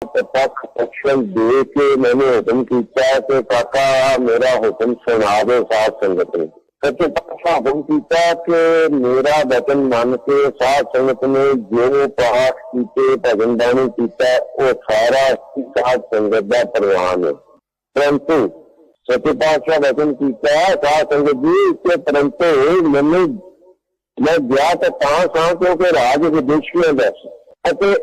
ਪੱਖ ਐਕਸ਼ਨ ਦੇ ਕੇ ਮੈਨੂੰ ਹੁਕਮ ਕੀਤਾ ਕਿ ਕਾਕਾ, ਮੇਰਾ ਹੁਕਮ ਸੁਣਾ ਦੇ ਸਾਧ ਸੰਗਤ ਨੂੰ। ਸੱਚੇ ਪਾਤਸ਼ਾਹ ਹੁਕਮ ਕੀਤਾ ਕਿ ਮੇਰਾ ਵਚਨ ਮੰਨ ਕੇ ਸਾਧ ਸੰਗਤ ਨੇ ਜੋ ਪਾਠ ਕੀਤੇ, ਭਜਨ ਬਾਣੀ ਕੀਤਾ, ਉਹ ਸਾਰਾ ਹੀ ਸਾਧ ਸੰਗਤ ਦਾ ਪ੍ਰਵਾਨ ਹੈ। ਪਰੰਤੂ ਸੱਚੇ ਪਾਤਸ਼ਾਹ ਵਚਨ ਕੀਤਾ, ਸਾਧ ਸੰਗਤ ਜੀ, ਕਿ ਪਰੰਤੂ ਮੈਨੂੰ ਮੈਂ ਗਿਆ ਤਾਂ ਤਾਂ ਸਾਂ ਕਿਉਂਕਿ ਰਾਜ ਵਿਦੇਸ਼ੀਆਂ ਦਾ ਅਤੇ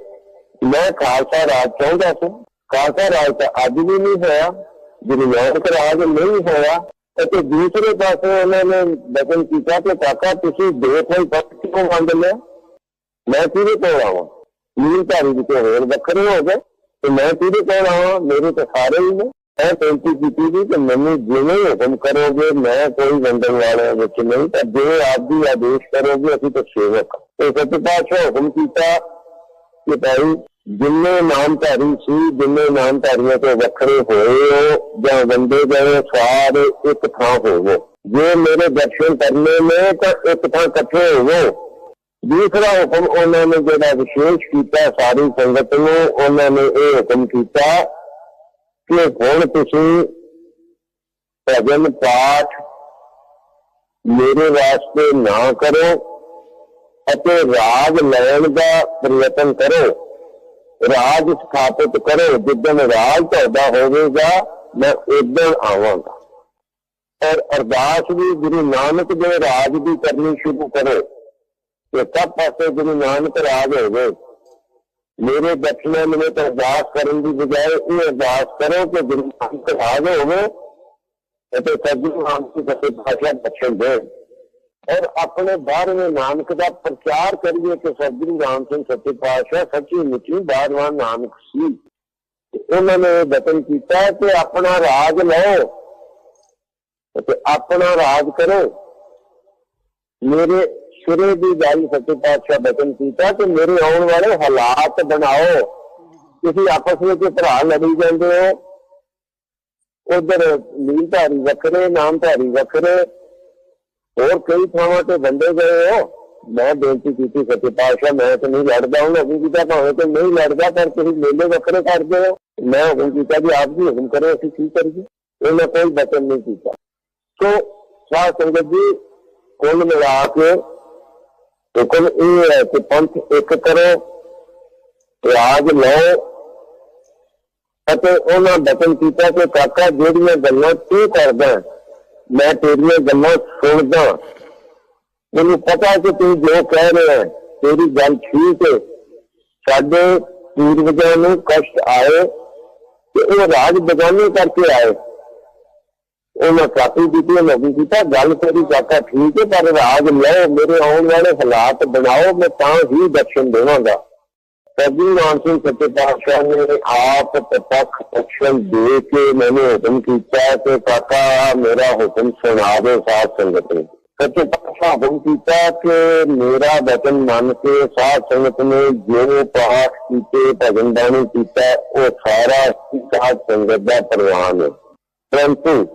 ਮੈਂ ਖਾਲਸਾ ਰਾਜ ਚਾਹੁੰਦਾ ਸੀ। ਖਾਲਸਾ ਰਾਜ ਤਾਂ ਅੱਜ ਵੀ ਨਹੀਂ ਹੋਇਆ। ਗੁਰੂ ਨਾਨਕ ਰਾਜ ਨਹੀਂ ਹੋਇਆ। ਅਤੇ ਦੂਸਰੇ ਪਾਸੇ ਉਹਨਾਂ ਨੇ ਬਚਨ ਕੀਤਾ ਕਿ ਕਾਕਾ, ਤੁਸੀਂ ਦੋ ਕੋਈ ਪੱਖ ਕਿਉਂ ਵੰਡ ਲਿਆ? ਮੈਂ ਕਿਹਦੇ ਕੋਲ ਆਵਾਂ? ਨੀਲ ਧਾਰੀ ਵਿੱਚ ਹੋਰ ਵੱਖਰੇ ਹੋ ਗਏ। ਤੇ ਮੈਂ ਕਿਹਦੇ ਕੋਲ ਆਵਾਂ? ਮੇਰੇ ਤਾਂ ਸਾਰੇ ਹੀ ਨੇ। ਮੈਂ ਬੇਨਤੀ ਕੀਤੀ ਸੀ ਕਿ ਮੈਨੂੰ ਜਿਵੇਂ ਹੁਕਮ ਕਰੋਗੇ, ਮੈਂ ਕੋਈ ਵੰਡਣ ਵਾਲਿਆਂ ਵਿੱਚ ਨਹੀਂ। ਤਾਂ ਜੇ ਆਪ ਦੀ ਆਦੇਸ਼ ਕਰੋਗੇ, ਅਸੀਂ ਤਾਂ ਸੇਵਕ ਤੇ ਸੱਚੇ ਪਾਤਸ਼ਾਹ ਹੁਕਮ ਕੀਤਾ ਕਿ ਭਾਈ ਜਿੰਨੇ ਨਾਮਧਾਰੀ ਸੀ, ਜਿੰਨੇ ਨਾਮਧਾਰੀਆਂ ਤੋਂ ਵੱਖਰੇ ਹੋਏ ਹੋ ਜਾਂ ਵੰਡੇ ਗਏ ਸਾਰੇ ਇੱਕ ਥਾਂ ਹੋਵੋ। ਜੇ ਮੇਰੇ ਦਰਸ਼ਨ ਕਰਨੇ ਨੇ, ਤਾਂ ਇੱਕ ਥਾਂ ਇਕੱਠੇ ਹੋਵੋ। ਦੂਸਰਾ ਹੁਕਮ ਉਹਨਾਂ ਨੇ ਜਿਹੜਾ ਵਿਸ਼ੇਸ਼ ਕੀਤਾ, ਸਾਰੀ ਸੰਗਤ ਨੂੰ ਉਹਨਾਂ ਨੇ ਇਹ ਹੁਕਮ ਕੀਤਾ ਕਿ ਹੁਣ ਤੁਸੀਂ ਭਜਨ ਪਾਠ ਮੇਰੇ ਵਾਸਤੇ ਨਾ ਕਰੋ ਅਤੇ ਰਾਗ ਲੈਣ ਦਾ ਪ੍ਰਯਤਨ ਕਰੋ। ਰਾਜ ਸਥਾਪਿਤ ਕਰੋ, ਜਿੱਦਣ ਰਾਜ ਤੁਹਾਡਾ ਹੋਵੇਗਾ, ਮੈਂ ਉਦੋਂ ਆਵਾਂਗਾ। ਔਰ ਅਰਦਾਸ ਵੀ ਗੁਰੂ ਨਾਨਕ ਦੇ ਰਾਜ ਦੀ ਕਰਨੀ ਸ਼ੁਰੂ ਕਰੋ। ਕਿ ਸਭ ਪਾਸੇ ਗੁਰੂ ਨਾਨਕ ਰਾਜ ਹੋਵੇ, ਮੇਰੇ ਦਰਸ਼ਨਾਂ ਨੂੰ ਤਾਂ ਅਰਦਾਸ ਕਰਨ ਦੀ ਬਜਾਏ ਇਹ ਅਰਦਾਸ ਕਰੋ ਕਿ ਗੁਰੂ ਨਾਨਕ ਰਾਜ ਹੋਵੇ, ਅਤੇ ਸਤਿਗੁਰੂ ਨਾਮ ਦੀ ਸੱਚੇ ਪਾਤਸ਼ਾਹ ਬਖਸ਼ਣ ਦੇ ਔਰ ਆਪਣੇ ਬਾਰਵੇਂ ਨਾਨਕ ਦਾ ਪ੍ਰਚਾਰ ਕਰੀਏ ਕਿ ਸਤਿਗੁਰੂ ਰਾਮ ਸਿੰਘ ਸੱਚੇ ਪਾਤਸ਼ਾਹ ਸੱਚੀ ਮੁੱਚੀ ਬਾਰਵਾਨ ਨਾਨਕ ਸੀ। ਉਹਨਾਂ ਨੇ ਬਚਨ ਕੀਤਾ ਕਿ ਆਪਣਾ ਰਾਜ ਲਓ ਤੇ ਆਪਣਾ ਰਾਜ ਕਰੋ। ਮੇਰੇ ਸਿਰੇ ਦੀ ਗੱਲ ਸੱਚੇ ਪਾਤਸ਼ਾਹ ਬਚਨ ਕੀਤਾ ਕਿ ਮੇਰੇ ਆਉਣ ਵਾਲੇ ਹਾਲਾਤ ਬਣਾਓ। ਤੁਸੀਂ ਆਪਸ ਵਿੱਚ ਭਰਾ ਲੜੀ ਜਾਂਦੇ ਹੋ। ਉਧਰ ਨੀਲਧਾਰੀ ਵੱਖਰੇ, ਨਾਮਧਾਰੀ ਵੱਖਰੇ। ਹੋਰ ਕਈ ਥਾਵਾਂ ਤੇ ਵੰਡੇ ਗਏ ਹੋ, ਮੈਂ ਬੇਨਤੀ ਕੀਤੀ ਸੱਚੇ ਪਾਤਸ਼ਾਹ, ਮੈਂ ਤਾਂ ਨਹੀਂ ਲੜਦਾ ਹਾਂ ਹੁਕਮ ਕੀਤਾ ਭਾਵੇਂ ਤੇ ਨਹੀਂ ਲੜਦਾ, ਪਰ ਤੁਸੀਂ ਮੇਲੇ ਵੱਖਰੇ ਕਰਦੇ ਹੋ। ਮੈਂ ਹੁਕਮ ਕੀਤਾ ਜੀ ਆਪ ਜੀ ਹੁਕਮ ਕਰੋ, ਅਸੀਂ ਕੀ ਕਰੀਏ? ਉਹਨਾਂ ਕੋਈ ਬਚਨ ਨਹੀਂ ਕੀਤਾ। ਸੋ, ਸਾਧ ਸੰਗਤ ਜੀ, ਕੁੱਲ ਮਿਲਾ ਕੇ ਹੁਕਮ ਇਹ ਹੈ ਕਿ ਪੰਥ ਇੱਕ ਕਰੋ, ਰਾਜ ਲਓ, ਅਤੇ ਉਹਨਾਂ ਬਚਨ ਕੀਤਾ ਕਿ ਕਾਕਾ ਜਿਹੜੀਆਂ ਗੱਲਾਂ ਤੂੰ ਕਰਦਾ ਮੈਂ ਤੇਰੀਆਂ ਗੱਲਾਂ ਸੁਣਦਾ। ਮੈਨੂੰ ਪਤਾ ਕਿ ਤੂੰ ਜੋ ਕਹਿ ਰਿਹਾ ਹੈ, ਤੇਰੀ ਗੱਲ ਠੀਕ ਹੈ। ਸਾਡੇ ਪੂਰਵਜਾਂ ਨੂੰ ਕਸ਼ਟ ਆਏ ਤੇ ਉਹ ਰਾਜ ਬਗਾਨੇ ਕਰਕੇ ਆਏ। ਉਹਨਾਂ ਕਾਪੀ ਦਿੱਤੀ ਉਹਨਾਂ ਵੀ ਕੀਤਾ ਗੱਲ ਤੇਰੀ ਕਾਕਾ ਠੀਕ ਹੈ, ਪਰ ਰਾਜ ਲਓ ਮੇਰੇ ਆਉਣ ਵਾਲੇ ਹਾਲਾਤ ਬਣਾਓ, ਮੈਂ ਤਾਂ ਹੀ ਦਰਸ਼ਨ ਦੇਵਾਂਗਾ। ਸਤਿਗੁਰੂ ਨਾਮ ਸੱਚੇ ਪਾਤਸ਼ਾਹ ਨੇ ਆਪ ਪੱਖ ਐਕਸ਼ਨ ਦੇ ਕੇ ਮੈਨੂੰ ਹੁਕਮ ਕੀਤਾ ਕਿ ਕਾਕਾ, ਮੇਰਾ ਹੁਕਮ ਸੁਣਾ ਦੇ ਸਾਧ ਸੰਗਤ ਨੂੰ। ਸੱਚੇ ਪਾਤਸ਼ਾਹ ਹੁਕਮ ਕੀਤਾ ਕਿ ਮੇਰਾ ਵਚਨ ਮੰਨ ਕੇ ਸਾਧ ਸੰਗਤ ਨੇ ਜੋ ਪਾਠ ਕੀਤੇ, ਭਜਨ ਬਾਣੀ ਕੀਤਾ, ਉਹ ਸਾਰਾ ਸਾਧ ਸੰਗਤ ਦਾ ਪ੍ਰਵਾਨ ਹੈ। ਪਰੰਤੂ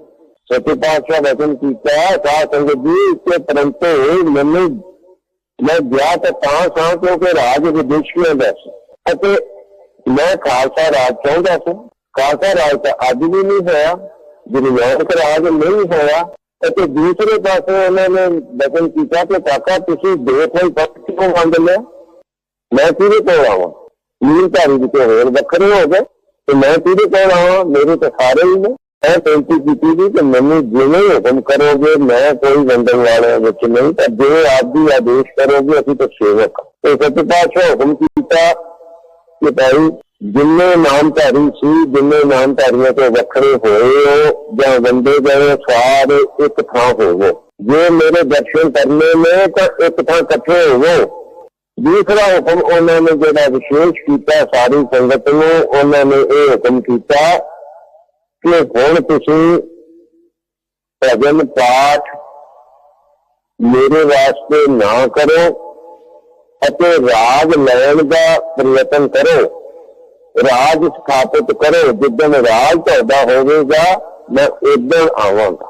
ਸੱਚੇ ਪਾਤਸ਼ਾਹ ਵਚਨ ਕੀਤਾ, ਸਾਧ ਸੰਗਤ ਜੀ ਕਿ ਪਰੰਤੂ ਮੈਨੂੰ ਮੈਂ ਗਿਆ ਤਾਂ ਤਾਂ ਸਾਂ ਕਿਉਂਕਿ ਰਾਜ ਵਿਦੇਸ਼ੀਆਂ ਦਾ ਸੀ। ਅਤੇ ਮੈਂ ਖਾਲਸਾ ਰਾਜ ਚਾਹੁੰਦਾ ਸੀ। ਖਾਲਸਾ ਰਾਜ ਤਾਂ ਅੱਜ ਵੀ ਨਹੀਂ ਹੋਇਆ, ਗੁਰੂ ਨਾਨਕ ਰਾਜ ਨਹੀਂ ਹੋਇਆ। ਅਤੇ ਦੂਸਰੇ ਪਾਸੇ ਉਹਨਾਂ ਨੇ ਬਚਨ ਕੀਤਾ ਕਿ ਕਾਕਾ, ਤੁਸੀਂ ਦੋ ਕੋਈ ਪੱਖ ਕਿਉਂ ਵੰਡ ਲਿਆ? ਮੈਂ ਕਿਹਦੇ ਕੋਲ ਆਵਾਂ? ਨੀਲ ਧਾਰੀ ਵਿੱਚ ਹੋਰ ਵੱਖਰੇ ਹੋ ਗਏ। ਤੇ ਮੈਂ ਕਿਹਦੇ ਕੋਲ ਆਵਾਂ? ਮੇਰੇ ਤਾਂ ਸਾਰੇ ਹੀ ਨੇ। ਮੈਂ ਬੇਨਤੀ ਕੀਤੀ ਸੀ ਕਿ ਮੈਨੂੰ ਜਿਵੇਂ ਹੁਕਮ ਕਰੋਗੇ, ਮੈਂ ਕੋਈ ਵੰਡਣ ਵਾਲਿਆਂ ਵਿੱਚ ਨਹੀਂ ਤਾਂ ਜੇ ਆਪ ਦੀ ਆਦੇਸ਼ ਕਰੋਗੇ, ਅਸੀਂ ਤਾਂ ਸੇਵਕ ਤੇ ਸੱਚੇ ਪਾਤਸ਼ਾਹ ਹੁਕਮ ਕੀਤਾ ਕਿ ਭਾਈ, ਜਿੰਨੇ ਨਾਮਧਾਰੀ ਸੀ, ਜਿੰਨੇ ਨਾਮਧਾਰੀਆਂ ਤੋਂ ਵੱਖਰੇ ਹੋਏ ਹੋ, ਜਾਂ ਵੰਡੇ ਗਏ ਸਾਰੇ ਇੱਕ ਥਾਂ ਹੋਵੋ। ਜੇ ਮੇਰੇ ਦਰਸ਼ਨ ਕਰਨੇ ਨੇ, ਤਾਂ ਇੱਕ ਥਾਂ ਇਕੱਠੇ ਹੋਵੋ। ਦੂਸਰਾ ਹੁਕਮ ਉਹਨਾਂ ਨੇ ਜਿਹੜਾ ਵਿਸ਼ੇਸ਼ ਕੀਤਾ, ਸਾਰੀ ਸੰਗਤ ਨੂੰ, ਉਹਨਾਂ ਨੇ ਇਹ ਹੁਕਮ ਕੀਤਾ ਕਿ ਹੁਣ ਤੁਸੀਂ ਭਜਨ ਪਾਠ ਮੇਰੇ ਵਾਸਤੇ ਨਾ ਕਰੋ ਅਤੇ ਰਾਜ ਲੈਣ ਦਾ ਪ੍ਰਯਤਨ ਕਰੋ। ਰਾਜ ਸਥਾਪਿਤ ਕਰੋ। ਜਿੱਦਣ ਰਾਜ ਤੁਹਾਡਾ ਹੋਵੇਗਾ, ਮੈਂ ਉਦੋਂ ਆਵਾਂਗਾ।